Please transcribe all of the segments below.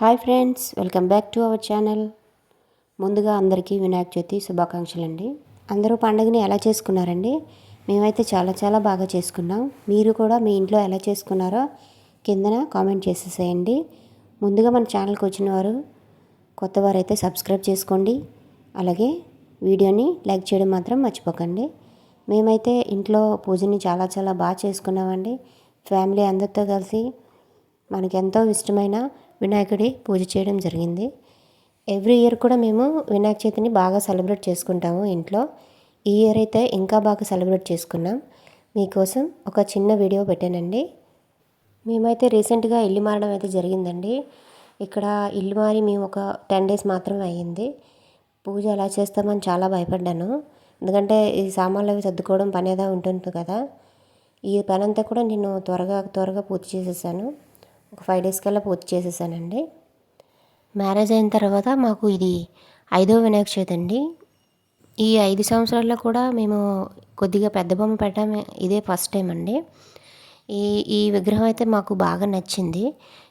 Hi friends welcome back to our channel. ముందుగా అందరికీ వినాయక చవితి శుభాకాంక్షలు అండి అందరూ పండుగని ఎలా చేసుకున్నారండి? మేమైతే చాలా చాలా బాగా చేసుకున్నాం. మీరు కూడా మీ ఇంట్లో ఎలా చేసుకున్నారో కిందన కామెంట్ చేసేసేయండి. ముందుగా మన ఛానల్కి వచ్చిన వారు కొత్త వారైతే సబ్స్క్రైబ్ చేసుకోండి. అలాగే వీడియోని లైక్ చేయడం మాత్రం మర్చిపోకండి. మేమైతే ఇంట్లో పూజని చాలా చాలా బాగా చేసుకున్నామండి. ఫ్యామిలీ అందరితో కలిసి మనకెంతో ఇష్టమైన వినాయకుడి పూజ చేయడం జరిగింది. ఎవ్రీ ఇయర్ కూడా మేము వినాయక చవితిని బాగా సెలబ్రేట్ చేసుకుంటాము ఇంట్లో. ఈ ఇయర్ అయితే ఇంకా బాగా సెలబ్రేట్ చేసుకున్నాం. మీకోసం ఒక చిన్న వీడియో పెట్టానండి. మేమైతే రీసెంట్గా ఇల్లు మారడం అయితే జరిగిందండి. ఇక్కడ ఇల్లు మారి మేము ఒక టెన్ డేస్ మాత్రమే అయ్యింది. పూజ ఎలా చేస్తామని చాలా భయపడ్డాను. ఎందుకంటే ఈ సామాన్లు అవి సర్దుకోవడం పని ఏదో ఉంటుంది కదా. ఈ పని అంతా కూడా నేను త్వరగా త్వరగా పూర్తి చేసేసాను. ఒక ఫైవ్ డేస్ కల్లా పూర్తి చేసేసానండి. మ్యారేజ్ అయిన తర్వాత మాకు ఇది ఐదో వినాయక చవితి అండి. ఈ ఐదు సంవత్సరాల్లో కూడా మేము కొద్దిగా పెద్ద బొమ్మ పెట్టడం ఇదే ఫస్ట్ టైం అండి. ఈ ఈ విగ్రహం అయితే మాకు బాగా నచ్చింది.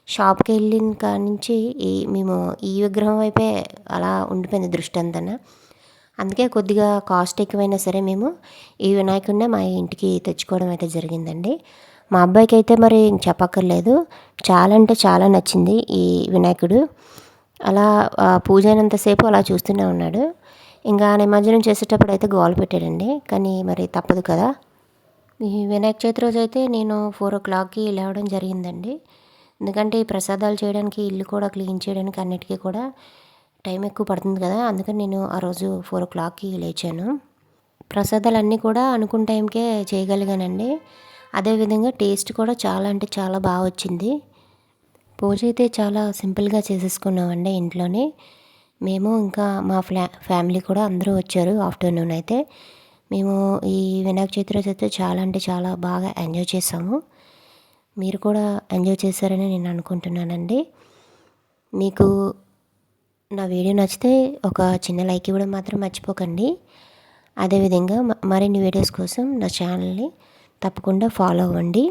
షాప్కి వెళ్ళిన కాడి నుంచి ఈ మేము ఈ విగ్రహం వైపే అలా ఉండిపోయింది దృష్టి అంతా అందుకే కొద్దిగా కాస్ట్ ఎక్కువైనా సరే మేము ఈ వినాయకుడినే మా ఇంటికి తెచ్చుకోవడం అయితే జరిగిందండి. మా అబ్బాయికి అయితే మరి చెప్పక్కర్లేదు. చాలా అంటే చాలా నచ్చింది ఈ వినాయకుడు. అలా పూజ అయినంతసేపు అలా చూస్తూనే ఉన్నాడు. ఇంకా నిమజ్జనం చేసేటప్పుడు అయితే గోల పెట్టాడండి. కానీ మరి తప్పదు కదా. ఈ వినాయక చవితి రోజు అయితే నేను ఫోర్ ఓ క్లాక్కి లేవడం జరిగిందండి. ఎందుకంటే ఈ ప్రసాదాలు చేయడానికి ఇల్లు కూడా క్లీన్ చేయడానికి అన్నిటికీ కూడా టైం ఎక్కువ పడుతుంది కదా. అందుకని నేను ఆ రోజు ఫోర్ ఓ క్లాక్కి లేచాను. ప్రసాదాలు అన్నీ కూడా అనుకున్న టైంకే చేయగలిగానండి. అదేవిధంగా టేస్ట్ కూడా చాలా అంటే చాలా బాగా వచ్చింది. పూజ అయితే చాలా సింపుల్గా చేసేసుకున్నామండి ఇంట్లోనే. మేము ఇంకా మా ఫ్లా ఫ్యామిలీ కూడా అందరూ వచ్చారు ఆఫ్టర్నూన్ అయితే. మేము ఈ వినాయక చవితి రోజు అయితే చాలా అంటే చాలా బాగా ఎంజాయ్ చేసాము. మీరు కూడా ఎంజాయ్ చేశారని నేను అనుకుంటున్నానండి. మీకు నా వీడియో నచ్చితే ఒక చిన్న లైక్ ఇవ్వడం మాత్రం మర్చిపోకండి. అదేవిధంగా మరిన్ని వీడియోస్ కోసం నా ఛానల్ని తప్పకుండా ఫాలో అవ్వండి.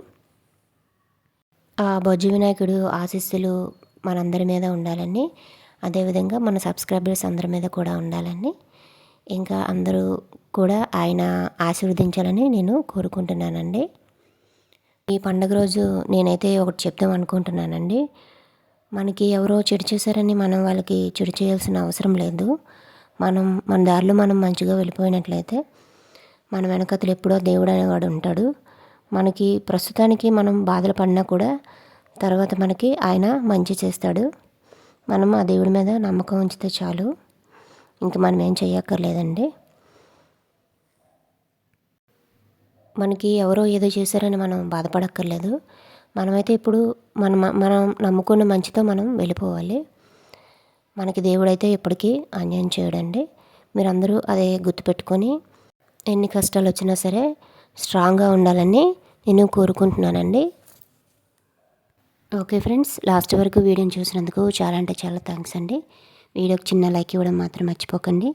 ఆ బొజ్జు వినాయకుడు ఆశీస్సులు మనందరి మీద ఉండాలని అదేవిధంగా మన సబ్స్క్రైబర్స్ అందరి మీద కూడా ఉండాలని ఇంకా అందరూ కూడా ఆయన ఆశీర్వదించాలని నేను కోరుకుంటున్నానండి. ఈ పండుగ రోజు నేనైతే ఒకటి చెప్దాం అనుకుంటున్నానండి. మనకి ఎవరో చెడు చేశారని మనం వాళ్ళకి చెడు చేయాల్సిన అవసరం లేదు. మనం మన దారిలో మనం మంచిగా వెళ్ళిపోయినట్లయితే మన వెనకతలు ఎప్పుడో దేవుడు అనేవాడు ఉంటాడు. మనకి ప్రస్తుతానికి మనం బాధలు పడినా కూడా తర్వాత మనకి ఆయన మంచి చేస్తాడు. మనం ఆ దేవుడి మీద నమ్మకం ఉంచితే చాలు. ఇంక మనం ఏం చేయక్కర్లేదండి. మనకి ఎవరో ఏదో చేశారని మనం బాధపడక్కర్లేదు. మనమైతే ఇప్పుడు మనం మనం నమ్ముకున్న మంచితో మనం వెళ్ళిపోవాలి. మనకి దేవుడైతే ఎప్పటికీ అన్యాయం చేయడండి. మీరందరూ అదే గుర్తుపెట్టుకొని ఎన్ని కష్టాలు వచ్చినా సరే స్ట్రాంగ్గా ఉండాలని నేను కోరుకుంటున్నానండి. ఓకే ఫ్రెండ్స్ లాస్ట్ వరకు వీడియోని చూసినందుకు చాలా అంటే చాలా థ్యాంక్స్ అండి. వీడియోకి చిన్న లైక్ ఇవ్వడం మాత్రం మర్చిపోకండి.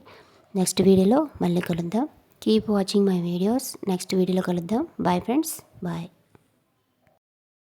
నెక్స్ట్ వీడియోలో మళ్ళీ కలుద్దాం. Keep watching my videos. Next వీడియోలో కలుద్దాం. Bye friends bye.